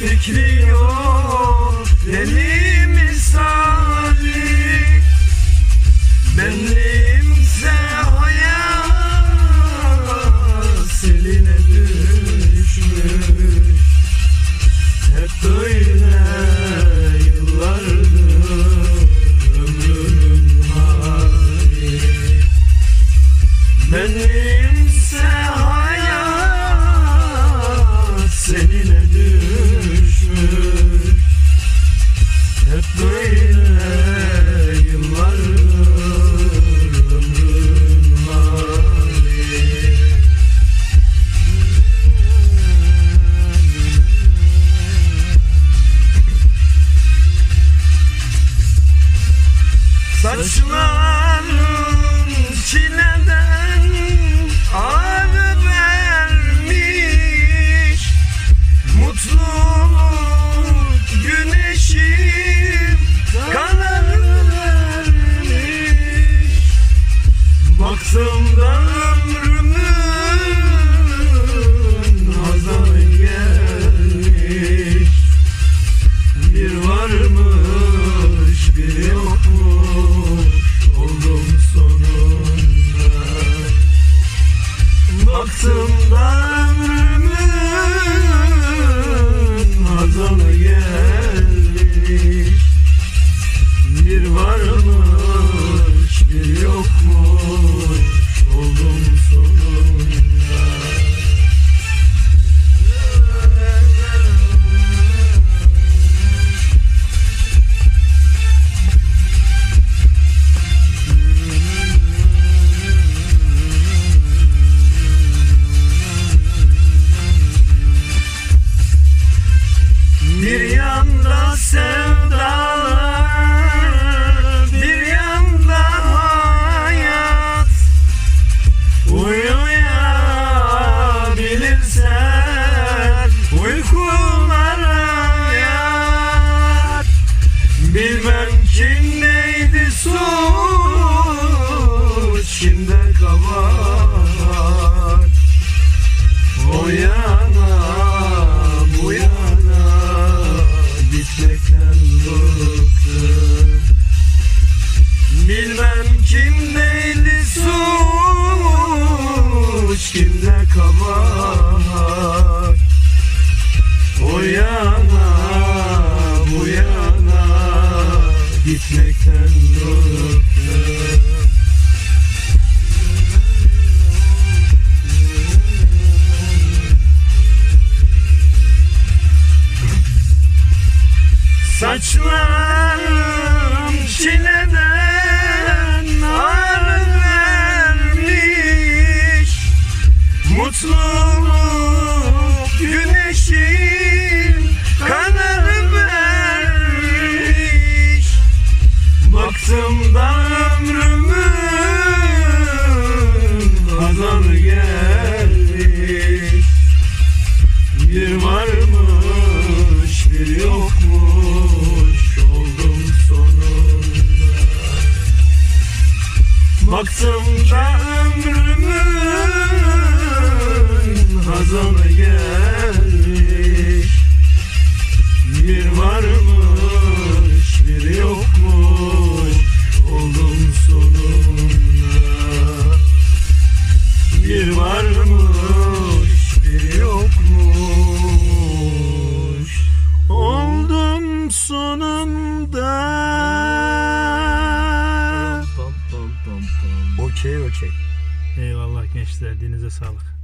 bekliyor beni Bir yanda sen kabahar O yana bu yana gitmekten bıktım Saçlarım çile. Aklımda ömrümün hazanı gelmiş. Bir varmış bir yokmuş oldum sonunda. Bir varmış bir yokmuş. Oldum sonunda. gerçek. Eyvallah gençler. Dinize sağlık.